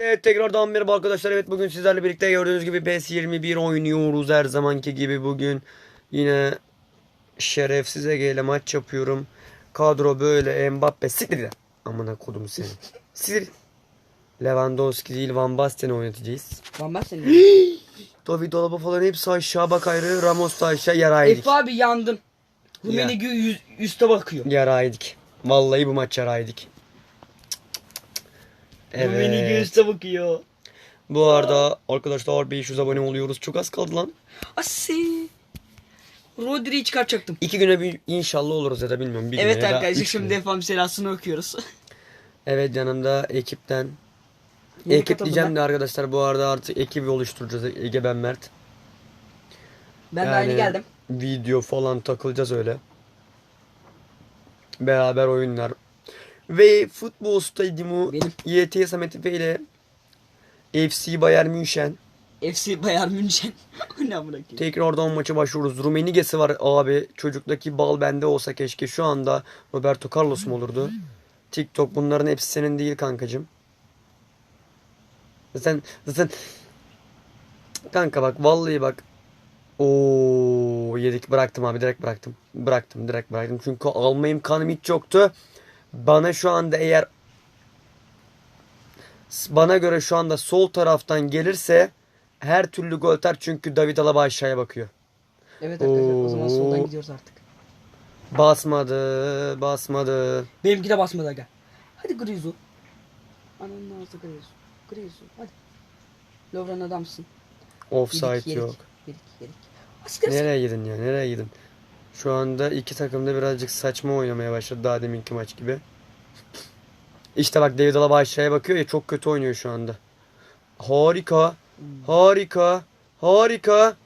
Evet tekrardan merhaba arkadaşlar. Evet bugün sizlerle birlikte gördüğünüz gibi PES 21 oynuyoruz her zamanki gibi bugün. Yine şerefsiz Ege ile maç yapıyorum. Kadro böyle Mbappe siktir git. Amına kodum seni. Siktir. Lewandowski değil Van Basten'i oynatacağız. Van Basten. David Alaba falan hepsi aşağı bak ayrı. Ramos da aşağı yaraydık. Efe abi yandım. Rumenigi yüz, üste bakıyor. Yaraydık. Vallahi bu maç yaraydık. Evet. üste bakıyor. Bu arada arkadaşlar 500 abone oluyoruz. Çok az kaldı lan. Asi. Rodri'yi çıkartacaktım. İki güne bir inşallah oluruz ya da bilmiyorum. Bir Evet arkadaşlar şimdi defam selasını okuyoruz. Evet yanımda ekipten. Yeni Ekip diyeceğim de arkadaşlar bu arada artık ekibi oluşturacağız. Ege ben Mert. Ben de aynı geldim. Video falan takılacağız öyle. Beraber oyunlar. Ve futbol stadyumu Benim. YT Samet Efe ile FC Bayern München. FC Bayern München. Ne amına koyayım. Tekrardan maça başlıyoruz. Rumenige'si var abi. Çocuktaki bal bende olsa keşke. Şu anda Roberto Carlos mu olurdu? TikTok bunların hepsi senin değil kankacım. Zaten zaten kanka bak vallahi bak Oo yedik bıraktım abi direkt bıraktım. Bıraktım direkt bıraktım. Çünkü alma imkanım hiç yoktu. Bana şu anda eğer bana göre şu anda sol taraftan gelirse her türlü gol atar çünkü David Alaba aşağıya bakıyor. Evet arkadaşlar o zaman soldan gidiyoruz artık. Basmadı, basmadı. Benimki de basmadı aga. Hadi Grizu. Ananın ağzı Grizu. Grizu hadi. Lovren adamsın. Offside Yedik, yedik, yok. Yedik yedik. Asker Nereye gidin ya? Nereye gidin? Şu anda iki takım da birazcık saçma oynamaya başladı daha deminki maç gibi. İşte bak David Alaba aşağıya bakıyor ya çok kötü oynuyor şu anda. Harika. Harika. Harika.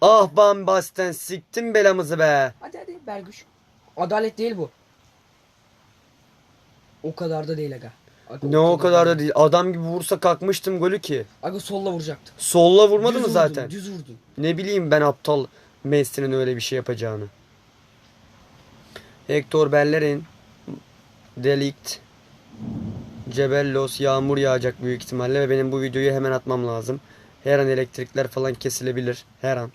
Ah Van Basten siktim belamızı be. Hadi hadi Bergüş. Adalet değil bu. O kadar da değil aga. Aga, Ne o kadar da değil. Adam gibi vursa kalkmıştım golü ki. Aga solla vuracaktı. Solla vurmadı Düz mı vurdun, zaten? Düz vurdun. Ne bileyim ben aptal Messi'nin öyle bir şey yapacağını. Hector Bellerin Delict Cebellos yağmur yağacak büyük ihtimalle ve benim bu videoyu hemen atmam lazım. Her an elektrikler falan kesilebilir. Her an.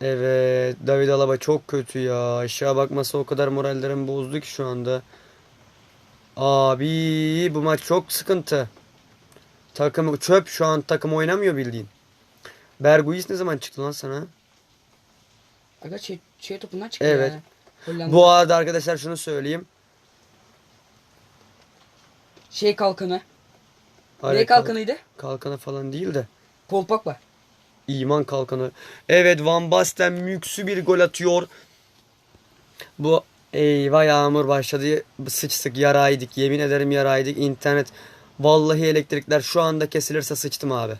Evet. David Alaba çok kötü ya. Aşağı bakması o kadar morallerim bozdu ki şu anda. Abi bu maç çok sıkıntı. Takım çöp şu an takım oynamıyor bildiğin. Berguis ne zaman çıktı lan sana? Aga şey, şey topundan çıktı Evet. ya. Hollanda. Bu arada arkadaşlar şunu söyleyeyim. Şey kalkanı. Hayır, Ne kalkanıydı? Kalkanı falan değil de. Paul Pogba. İman kalkanı. Evet Van Basten müksü bir gol atıyor. Bu eyvah yağmur başladı. Sıçtık yaraydık. Yemin ederim yaraydık. İnternet vallahi elektrikler şu anda kesilirse sıçtım abi.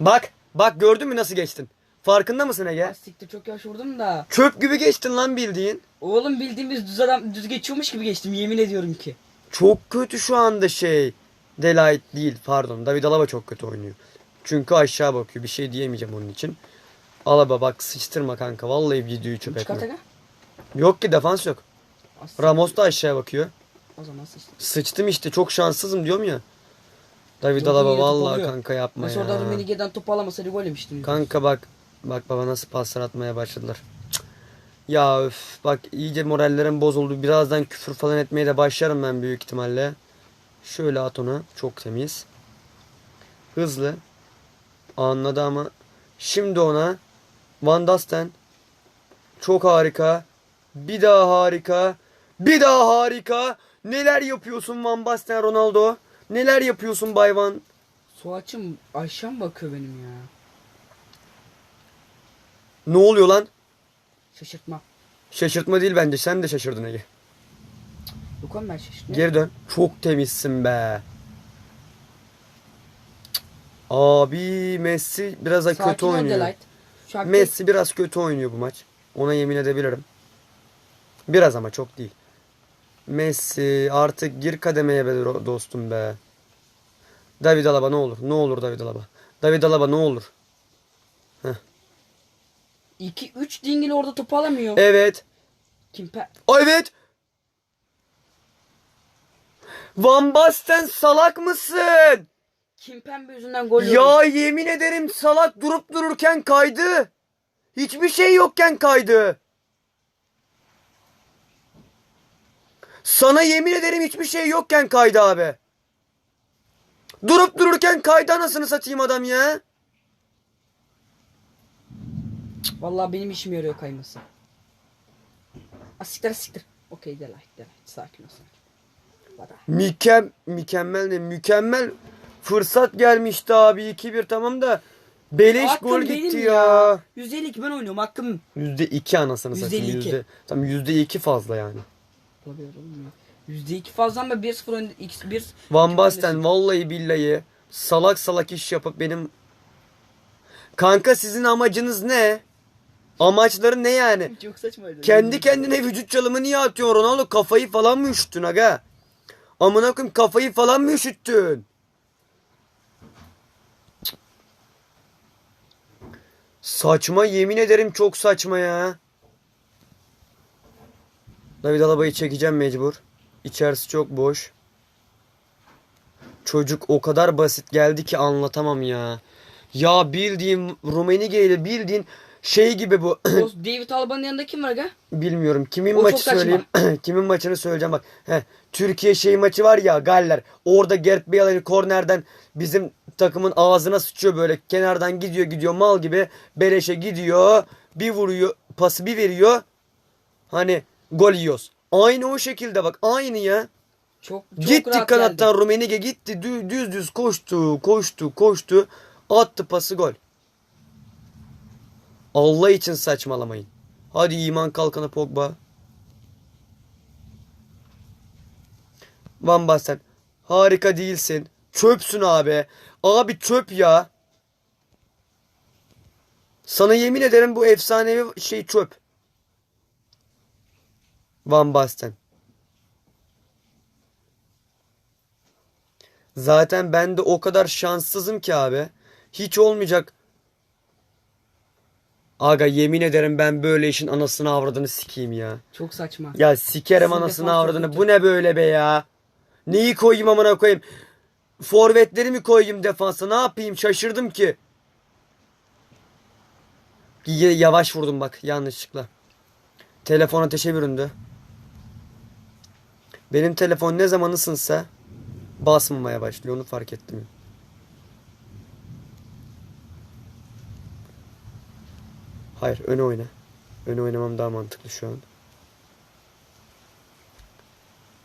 Bak bak gördün mü nasıl geçtin? Farkında mısın Ege? Siktir çok yavaş vurdum da. Çöp gibi geçtin lan bildiğin. Oğlum bildiğimiz düz adam düz geçiyormuş gibi geçtim yemin ediyorum ki. Çok kötü şu anda şey. Delight değil pardon. David Alaba çok kötü oynuyor. Çünkü aşağı bakıyor. Bir şey diyemeyeceğim onun için. Alaba bak sıçtırma kanka. Vallahi videoyu çöp Çıkart etme. Yok ki defans yok. Aslında Ramos da aşağıya bakıyor. O zaman sıçtı. Sıçtım işte çok şanssızım diyorum ya. David Çok Alaba vallahi kanka yapma orada ya. Rumenige'den top alamasaydı gol yemiştim. Kanka bak. Bak baba nasıl paslar atmaya başladılar. Cık. Ya öf, bak iyice morallerim bozuldu. Birazdan küfür falan etmeye de başlarım ben büyük ihtimalle. Şöyle at onu. Çok temiz. Hızlı. Anladı ama. Şimdi ona Van Dasten. Çok harika. Bir daha harika. Bir daha harika. Neler yapıyorsun Van Basten Ronaldo? Neler yapıyorsun Bayvan? Suat'cım aşağı mı bakıyor benim ya? Ne oluyor lan? Şaşırtma. Şaşırtma değil bence. Sen de şaşırdın Ege. Yok oğlum ben şaşırtma. Geri dön. Çok temizsin be. Abi Messi biraz da Sakin kötü ol oynuyor. Delight. Şu an Messi biraz kötü oynuyor bu maç. Ona yemin edebilirim. Biraz ama çok değil. Messi artık gir kademeye be do- dostum be. David Alaba ne olur. Ne olur David Alaba. David Alaba ne olur. 2 3 dingil orada topu alamıyor. Evet. Kimper. Aa, evet. Van Basten salak mısın? Kim pembe yüzünden gol yedi? Ya yemin ederim salak durup dururken kaydı. Hiçbir şey yokken kaydı. Sana yemin ederim hiçbir şey yokken kaydı abi. Durup dururken kaydı anasını satayım adam ya. Vallahi benim işime yarıyor kayması. A siktir siktir. Okey de like de like. Sakin ol sakin. Vada. Mükem, mükemmel ne? Mükemmel fırsat gelmişti abi 2-1 tamam da beleş Hakkım gol gitti ya. %52 ben oynuyorum hakkım. %2 anasını satayım. %52. Yüzde, tam %2 fazla yani. Oğlum ya. %2 fazla ama 1-0 önde. X 1 Van Basten vallahi billahi salak salak iş yapıp benim Kanka sizin amacınız ne? Amaçları ne yani? Çok saçmaydı. Kendi kendine vücut çalımı niye atıyorsun Ronaldo? Kafayı falan mı üşüttün aga? Amına koyayım kafayı falan mı üşüttün? Saçma yemin ederim çok saçma ya. David Alaba'yı çekeceğim mecbur. İçerisi çok boş. Çocuk o kadar basit geldi ki anlatamam ya. Ya bildiğin Rumenige ile bildiğin şey gibi bu. O David Alba'nın yanında kim var aga? Bilmiyorum kimin O maçı söyleyeyim. kimin maçını söyleyeceğim bak. He, Türkiye şey maçı var ya Galler. Orada Gert Bale'ın kornerden bizim takımın ağzına sıçıyor böyle. Kenardan gidiyor gidiyor mal gibi. Beleşe gidiyor. Bir vuruyor. Pası bir veriyor. Hani gol yiyoruz. Aynı o şekilde bak. Aynı ya. Çok çok gitti rahat kanattan geldi. Rumenige gitti. Dü- Düz düz koştu. Koştu. Koştu. Attı pası gol. Allah için saçmalamayın. Hadi iman kalkanı Pogba. Van Basten. Harika değilsin. Çöpsün abi. Abi çöp ya. Sana yemin ederim bu efsanevi şey çöp. Van Basten. Zaten ben de o kadar şanssızım ki abi. Hiç olmayacak. Aga yemin ederim ben böyle işin anasını avradını sikeyim ya. Çok saçma. Ya sikerim Sizin anasını avradını. Bu ne böyle be ya? Neyi koyayım amına koyayım? Forvetleri mi koyayım defansa? Ne yapayım? Şaşırdım ki. Yavaş vurdum bak yanlışlıkla. Telefon ateşe büründü. Benim telefon ne zaman ısınsa basmamaya başlıyor onu fark ettim. Hayır öne oyna. Öne oynamam daha mantıklı şu an.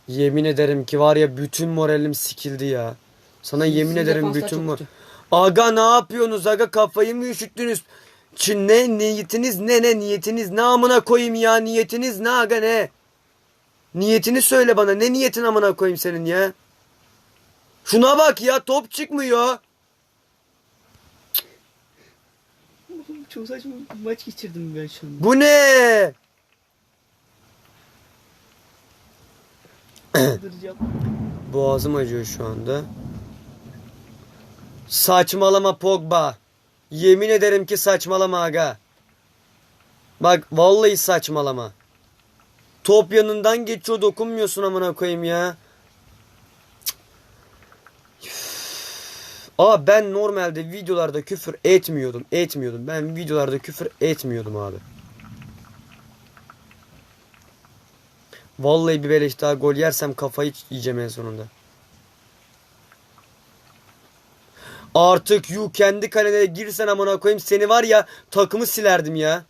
Yemin ederim ki var ya bütün moralim sikildi ya. Sana yemin Sizin ederim bütün mor... Aga ne yapıyorsunuz aga kafayı mı üşüttünüz? Çin ne niyetiniz ne ne niyetiniz ne amına koyayım ya niyetiniz ne aga ne? Niyetini söyle bana ne niyetin amına koyayım senin ya? Şuna bak ya top çıkmıyor. Çok saçma maç geçirdim ben şu an. Bu ne? Kaldıracağım. Boğazım acıyor şu anda. Saçmalama Pogba. Yemin ederim ki saçmalama aga. Bak vallahi saçmalama. Top yanından geçiyor dokunmuyorsun amına koyayım ya. Aa ben normalde videolarda küfür etmiyordum. Etmiyordum. Ben videolarda küfür etmiyordum abi. Vallahi bir beleş daha gol yersem kafayı yiyeceğim en sonunda. Artık yu kendi kalene girsen amına koyayım seni var ya takımı silerdim ya.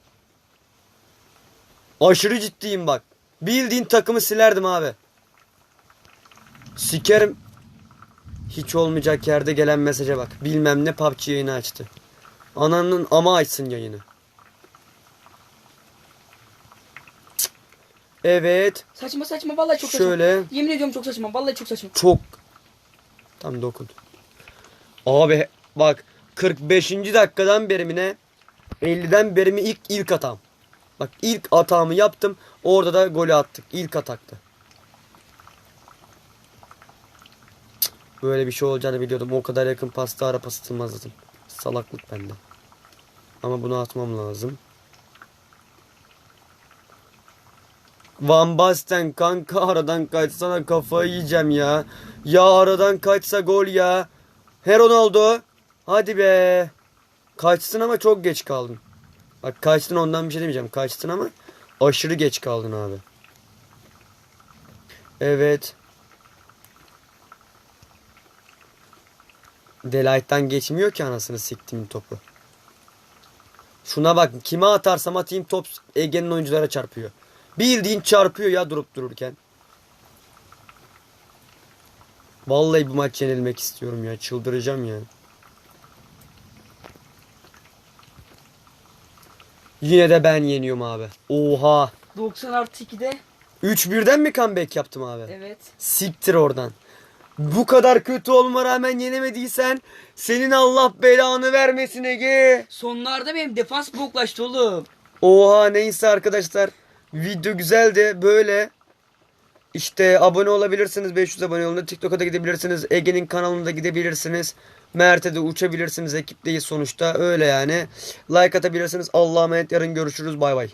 Aşırı ciddiyim bak. Bildiğin takımı silerdim abi. Sikerim. Hiç olmayacak yerde gelen mesaja bak. Bilmem ne PUBG yayını açtı. Ananın ama açsın yayını. Evet. Saçma saçma vallahi çok Şöyle. saçma. Yemin ediyorum çok saçma. Vallahi çok saçma. Çok. Tam dokun. Abi bak 45. dakikadan beri mi ne? 50'den beri mi ilk ilk atam. Bak ilk atağımı yaptım. Orada da golü attık. İlk ataktı. Cık, Böyle bir şey olacağını biliyordum. O kadar yakın pasta ara pas atılmaz. Salaklık bende. Ama bunu atmam lazım. Van Basten kanka aradan kaçsana kafayı yiyeceğim ya. Ya aradan kaçsa gol ya. Her Ronaldo. Hadi be. Kaçtın ama çok geç kaldın. Bak kaçtın ondan bir şey demeyeceğim. Kaçtın ama aşırı geç kaldın abi. Evet. Delight'tan geçmiyor ki anasını siktiğim topu. Şuna bak kime atarsam atayım top Ege'nin oyunculara çarpıyor. Bildiğin çarpıyor ya durup dururken. Vallahi bu maç yenilmek istiyorum ya. Çıldıracağım ya. Yine de ben yeniyorum abi. Oha. 90 artı 2'de. 3-1'den mi comeback yaptım abi? Evet. Siktir oradan. Bu kadar kötü olma rağmen yenemediysen senin Allah belanı vermesin Ege. Sonlarda benim defans boklaştı oğlum. Oha neyse arkadaşlar. Video güzeldi. Böyle işte abone olabilirsiniz. 500 abone olun. TikTok'a da gidebilirsiniz. Ege'nin kanalına da gidebilirsiniz. Mert'e de uçabilirsiniz. Ekipteyiz sonuçta. Öyle yani. Like atabilirsiniz. Allah'a emanet. Yarın görüşürüz. Bay bay.